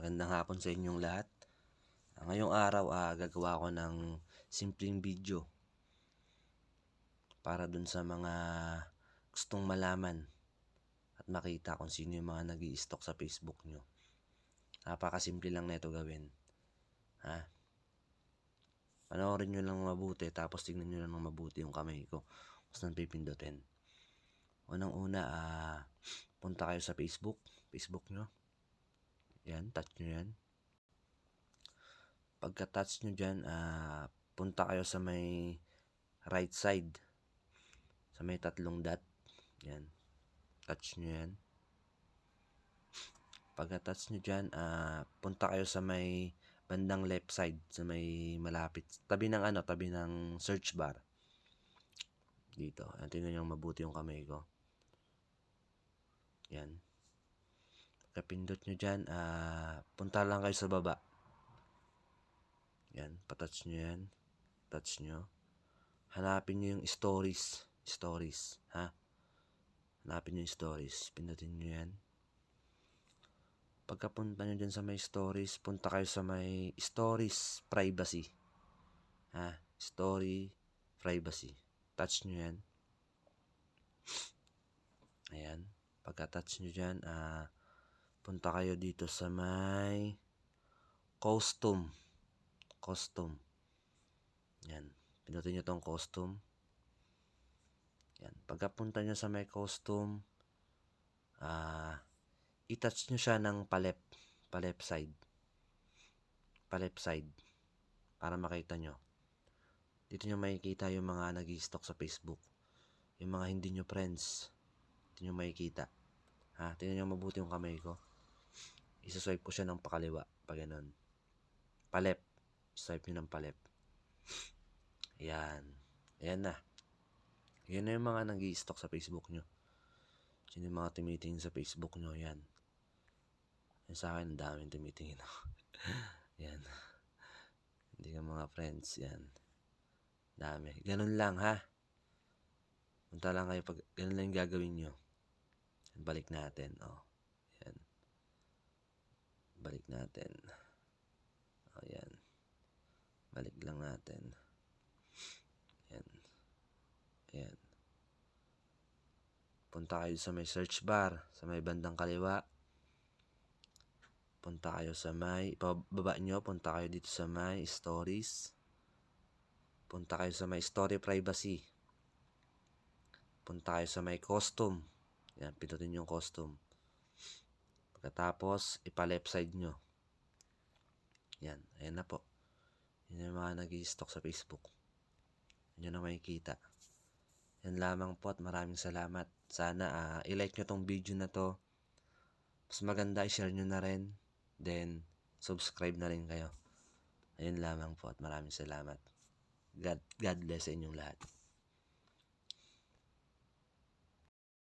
Magandang hapon sa inyong lahat. Ah, ngayong araw, ah, gagawa ko ng simpleng video para dun sa mga gustong malaman at makita kung sino yung mga nag stock sa Facebook nyo. Napakasimple lang na ito gawin. Ha? Panoorin nyo lang mabuti tapos tignan nyo lang mabuti yung kamay ko kung saan pipindutin. Unang-una, ah, punta kayo sa Facebook. Facebook nyo. Yan, touch nyo yan. Pagka-touch nyo dyan, ah, punta kayo sa may right side. Sa may tatlong dot. Yan. Touch nyo yan. Pagka-touch nyo dyan, ah, punta kayo sa may bandang left side. Sa may malapit. Tabi ng ano, tabi ng search bar. Dito. Tingnan nyo mabuti yung kamay ko. Yan. Kapindot nyo dyan, ah, punta lang kayo sa baba. Yan, patouch nyo yan. Touch nyo. Hanapin nyo yung stories. Stories, ha? Hanapin nyo yung stories. Pindutin nyo yan. Pagkapunta nyo dyan sa may stories, punta kayo sa may stories privacy. Ha? Story privacy. Touch nyo yan. Ayan. Pagka-touch nyo dyan, ah, punta kayo dito sa may costume. Costume. Yan. Pinutin nyo tong costume. Yan. Pagkapunta nyo sa may costume, ah, i-touch nyo siya ng palep. Palep side. Palep side. Para makita nyo. Dito nyo makikita yung mga nag stock sa Facebook. Yung mga hindi nyo friends. Dito nyo makikita. Ha? Tingnan nyo mabuti yung kamay ko. Isaswipe ko siya ng pakaliwa. Pag ganun. Palep. Swipe nyo ng palep. Ayan. Ayan na. Yan na yung mga nag stock sa Facebook nyo. Sino yung mga tumitingin sa Facebook nyo. Yan. Yan sa akin, ang daming tumitingin. Yan. Hindi ka mga friends. Yan. Dami. Ganun lang ha. Punta lang kayo pag ganun lang gagawin nyo. Balik natin. Oh. Balik natin. Oh, yan. Balik lang natin. Yan. Yan. Punta kayo sa may search bar. Sa may bandang kaliwa. Punta kayo sa may, pababa nyo, punta kayo dito sa may stories. Punta kayo sa may story privacy. Punta kayo sa may costume. Yan, pindutin yung costume. Pagkatapos, ipa-left side nyo. Yan, ayan na po. Yan yung mga nag stock sa Facebook. Yan na makikita. Yan lamang po at maraming salamat. Sana ah, i-like nyo tong video na to. Mas maganda, i-share nyo na rin. Then, subscribe na rin kayo. Ayun lamang po at maraming salamat. God, God bless sa inyong lahat.